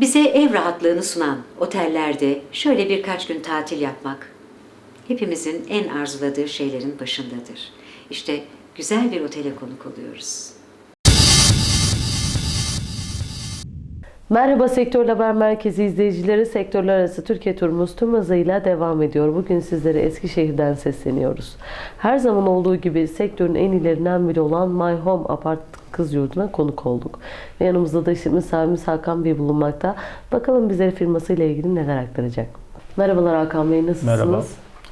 Bize ev rahatlığını sunan otellerde şöyle birkaç gün tatil yapmak hepimizin en arzuladığı şeylerin başındadır. İşte güzel bir otele konuk oluyoruz. Merhaba Sektör Haber Merkezi izleyicileri. Sektörler arası Türkiye turumuz tüm hızıyla devam ediyor. Bugün sizlere Eskişehir'den sesleniyoruz. Her zaman olduğu gibi sektörün en ilerinden biri olan My Home Apart Kız Yurdu'na konuk olduk. Ve yanımızda da işletme sahibimiz Hakan Bey bulunmakta. Bakalım bizlere firmasıyla ilgili neler aktaracak. Merhabalar Hakan Bey, nasılsınız? Merhaba.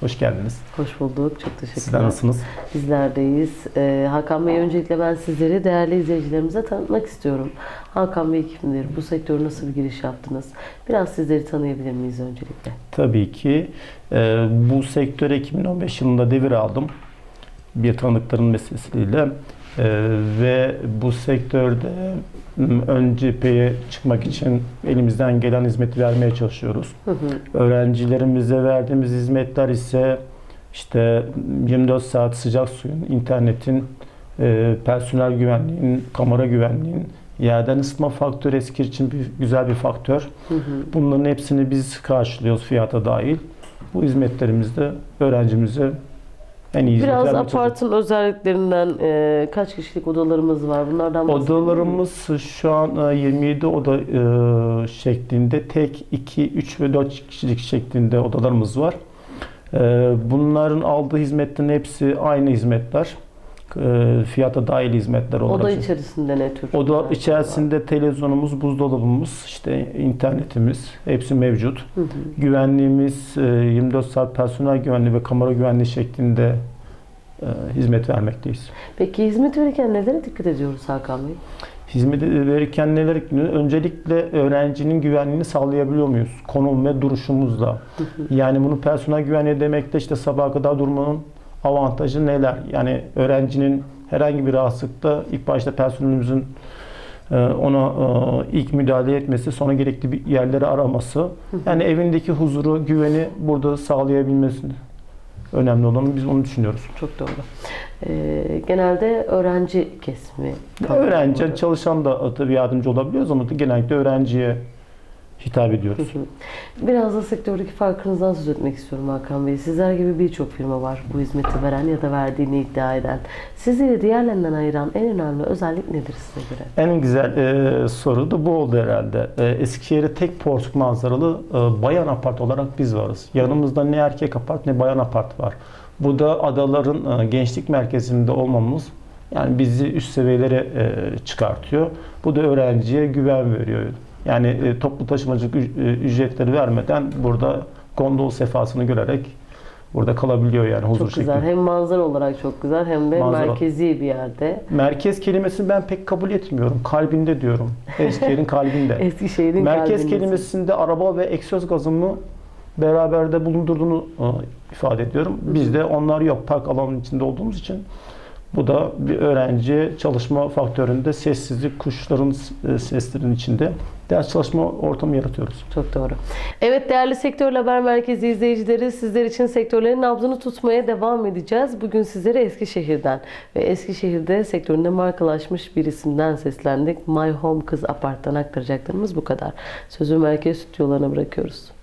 Hoş geldiniz. Hoş bulduk. Çok teşekkürler. Sizler nasılsınız? Bizlerdeyiz. Ee, Hakan Bey öncelikle ben sizleri değerli izleyicilerimize tanıtmak istiyorum. Hakan Bey kimdir? Bu sektöre nasıl bir giriş yaptınız? Biraz sizleri tanıyabilir miyiz öncelikle? Tabii ki e, bu sektöre 2015 yılında devir aldım. Bir tanıdıkların vesilesiyle E, ve bu sektörde ön cepheye çıkmak için elimizden gelen hizmeti vermeye çalışıyoruz. Hı hı. Öğrencilerimize verdiğimiz hizmetler ise işte 24 saat sıcak suyun, internetin, e, personel güvenliğin, kamera güvenliğin, yerden ısıtma faktörü eski için bir, güzel bir faktör. Hı hı. Bunların hepsini biz karşılıyoruz fiyata dahil. Bu hizmetlerimizde öğrencimize en iyi Biraz çalışıyoruz. apartın özelliklerinden e, kaç kişilik odalarımız var? Bunlardan bahsedebilir miyiz? Odalarımız şu an e, 27 oda e, şeklinde tek 2, 3 ve 4 kişilik şeklinde odalarımız var. E, Bunların aldığı hizmetlerin hepsi aynı hizmetler. E, Fiyata dahil hizmetler olarak. Oda içerisinde ne tür? Oda hizmetler var? içerisinde televizyonumuz, buzdolabımız, işte internetimiz hepsi mevcut. Hı hı. Güvenliğimiz e, 24 saat personel güvenliği ve kamera güvenliği şeklinde e, hizmet vermekteyiz. Peki hizmet verirken nelere dikkat ediyoruz Hakan Bey? Hizmet verirken neler öncelikle öğrencinin güvenliğini sağlayabiliyor muyuz? Konum ve duruşumuzla. Yani bunu personel güvenliği demekte işte sabaha kadar durmanın avantajı neler? Yani öğrencinin herhangi bir rahatsızlıkta ilk başta personelimizin e, ona e, ilk müdahale etmesi, sonra gerekli bir yerleri araması. Yani evindeki huzuru, güveni burada sağlayabilmesi önemli olan biz onu düşünüyoruz. Çok doğru. E, genelde öğrenci kesimi. Öğrenci, kalıyor. çalışan da tabii yardımcı olabiliyoruz ama genellikle öğrenciye hitap ediyoruz. Biraz da sektördeki farkınızdan söz etmek istiyorum Hakan Bey. Sizler gibi birçok firma var bu hizmeti veren ya da verdiğini iddia eden. Sizleri diğerlerinden ayıran en önemli özellik nedir size göre? En güzel e, soru da bu oldu herhalde. E, Eskişehir'e tek porsuk manzaralı e, bayan apart olarak biz varız. Yanımızda ne erkek apart ne bayan apart var. Bu da adaların e, gençlik merkezinde olmamız yani bizi üst seviyelere e, çıkartıyor. Bu da öğrenciye güven veriyor. Yani e, toplu taşımacılık e, ücretleri vermeden burada gondol sefasını görerek burada kalabiliyor yani huzur Çok güzel. şeklinde. Hem manzara olarak çok güzel hem de Manzara. merkezi bir yerde. Merkez kelimesini ben pek kabul etmiyorum. Kalbinde diyorum. Eskişehir'in kalbinde. Eskişehir'in Merkez kalbindesin. kelimesinde araba ve egzoz gazını beraberde bulundurduğunu e, ifade ediyorum. Bizde onlar yok. Park alanının içinde olduğumuz için bu da bir öğrenci çalışma faktöründe sessizlik, kuşların e, seslerinin içinde ders çalışma ortamı yaratıyoruz. Çok doğru. Evet değerli Sektör Haber Merkezi izleyicileri sizler için sektörlerin nabzını tutmaya devam edeceğiz. Bugün sizlere Eskişehir'den ve Eskişehir'de sektöründe markalaşmış bir isimden seslendik. My Home Kız Apart'tan aktaracaklarımız bu kadar. Sözü merkez stüdyolarına bırakıyoruz.